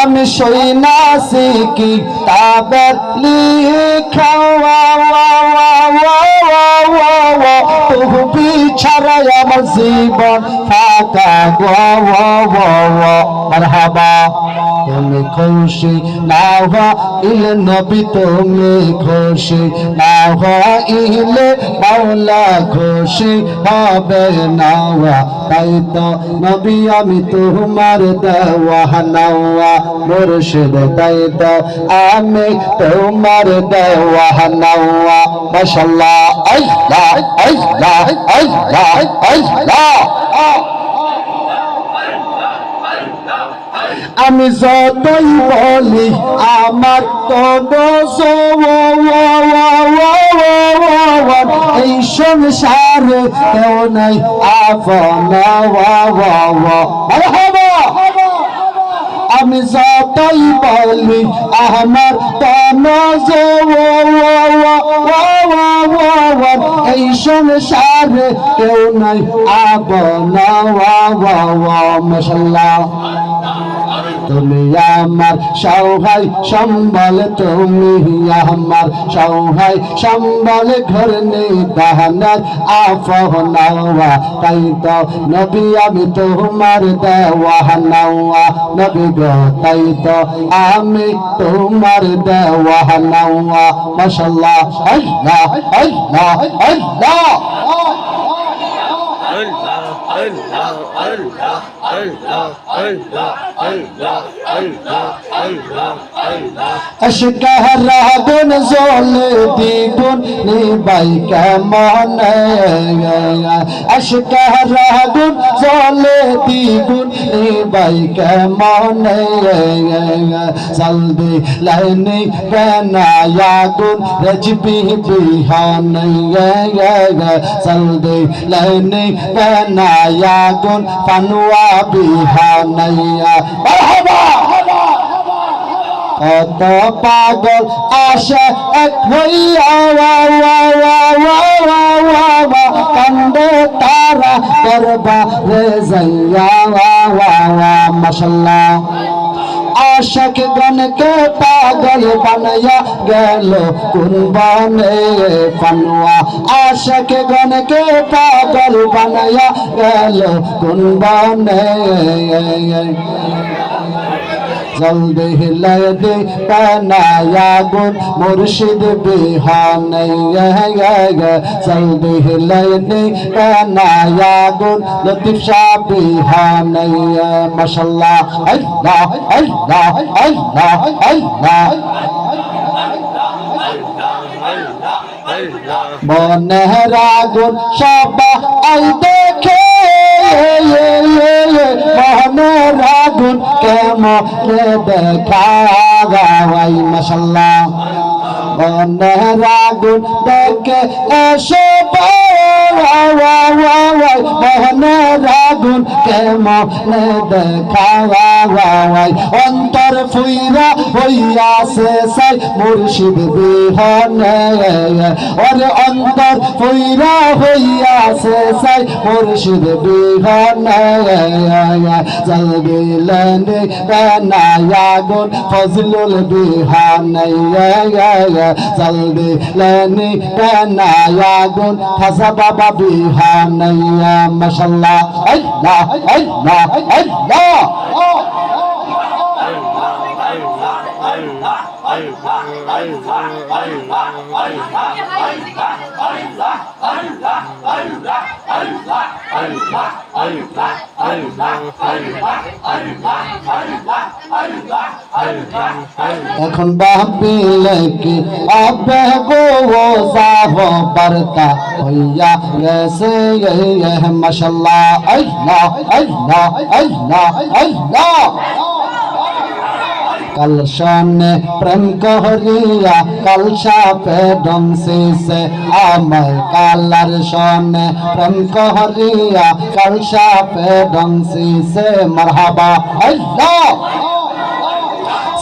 আমি সইনাসি কি তাবের লিখা তহবি ছাড়াই আমার জীবন ফাঁকা মারহাবা, তুমি খুশি না ইলে নবী, তুমি খুশি না ইলে মাওলা খুশি হবে না তাই তো নবী, আমি তোমার দেওয়া নাওয়া মুর্শিদ, তাই তো আমি তোমার দেওয়া নাওয়া মাশাল্লাহ, আল্লাহ আল্লাহ। আমি যতই বলি আমার এই সংসারে কেউ নাই আমি যতই বলি আমার তন এই সংসারে কেউ নাই। আপন মশাল্লাহ তুমি আমার সহায় সম্বল তুমি আমার সহায় সম্বল ঘর নেই বাহানার আফহ নাওয়া। তাই তো নবী আমি তোমার দেওয়া নাওয়া। নবী গো তাই তো আমি তোমার দেওয়া নাওয়া। মাশাল্লাহ আল্লাহ আল্লাহ আল্লাহ। Allah, Allah, Allah. আশকার রাবণ জলে দিগুন নিবাই কেমন? আশকার রাবণ জলে দিগুন নিবাই কেমন? সালবে লাইনি কেনায়াগুন রজবি বিহান। সালবে লাইনি কেনায়াগুন পানুয়া বিহা নাইয়া এত পাগল আসে এক হইয়া কান্দে তারা করবা রে যাইয়া মাসাল্লাহ আশাক গণকে পাগল বানাইয়া গেল কুরবানে পানুয়া। আশক গণকে পাগল বানাইয়া গেল কুরবানে। জলদি হিলাই দে কানায়া গুন মুর্শিদ বিহানে জলদি হিলাই দে কানায়া গুন লতিফ শাহ বিহানে মাশাল্লাহ আল্লাহ আল্লাহ আল্লাহ আল্লাহ। মনের আগুন সবাই দেখে। মনের আগুন কেমন দেখা গাওয়াই মশাল্লাহ মনের আগুন দেখে এসে মনের আগুন কেমন দেখা গাওয়াই অন্তর ফুইরা হইয়াছে সাই মুর্শিদ বিহনে। ওরে অন্তর ফুইরা হইয়াছে সাই মুর্শিদ বিহনে। জল দিলেনে বেনায়া ফজলুল বিহানে। জল দিলেনে বেনায়া বাবা বিহানে মাশাল্লাহ আল্লাহ আল্লাহ আল্লাহ এখন ভাবিলে কি আবে গো যাহ বারতা হইয়া গেছে মাশাল্লাহ আল্লাহ আল্লাহ আল্লাহ আল্লাহ। কাল সনে প্রেম কহরিয়া কাল সাপে ডংসিসে আমার কালার সনে প্রেম কহরিয়া কাল সাপে ডংসিসে মারহাবা আল্লাহ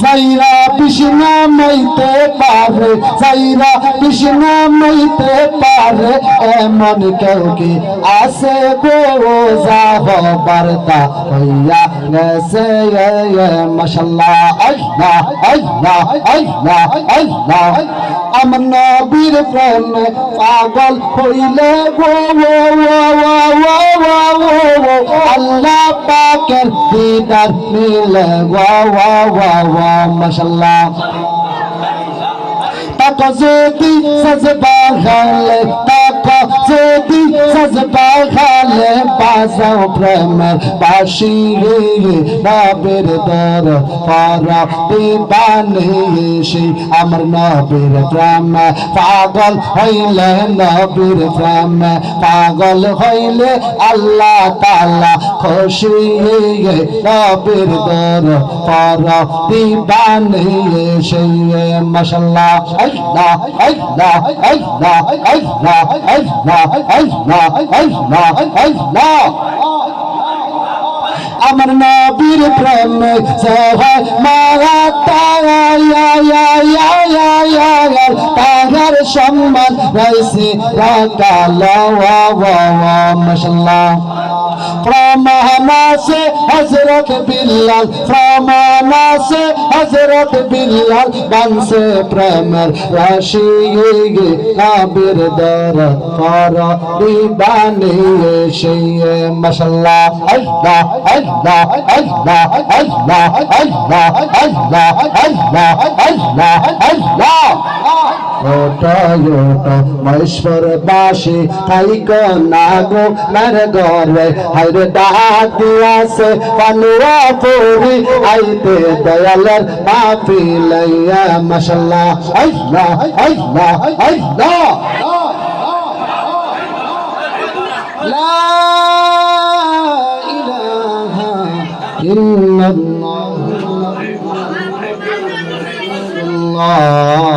সাইরা কৃষ্ণা মাইতে পারে, সাইরা কৃষ্ণা মাইতে পারে, এমন কেউ কি আসে গো? যাহ বার্তা হইয়া গেছে মাশাল্লাহ, আল্লাহ আল্লাহ আল্লাহ আল্লাহ। আমার নবীর প্রেমে পাগল হইলে গো আল্লাহ পাকের দিদার মিলে গো ও ও ও মাশাল্লাহ যদি সজবা খালে তাকা, যদি সজবা খালে বাজাও প্রেমের বাসি রে নবের দর পারা দিবানে সেই আমার নবীর প্রেম পাগল হইলে নবীর প্রেম পাগল হইলে আল্লাহ তাআলা খুশি নবীর দর পারা দিবানে মাশাল্লাহ আমার নবীর প্রেম সহায় মায়া তাগার তাগার সম্মান রয়েছে রাখা লা মশাল্লাহ প্রমাণাসে হজরত বিল্লাল প্রমাণাসে হজরত বিল্লাল বানসে প্রেমের রাশি গে কাবির দর কর দিবানি সেই মশাল্লাহ আল্লাহ আল্লাহ আল্লাহ আল্লাহ আল্লাহ আল্লাহ আল্লাহ আল্লাহ আল্লাহ ওটা ওটা মহেশ্বর বাসি তাইক নাগো মের ঘরে হাইরে ডাক দিয়াছে পানুয়া পড়ি আইতে দয়ালের মাফি লইয়া, মাশাল্লাহ আল্লাহ আল্লাহ আল্লাহ লা ইলাহা ইল্লাল্লাহ। আল্লাহ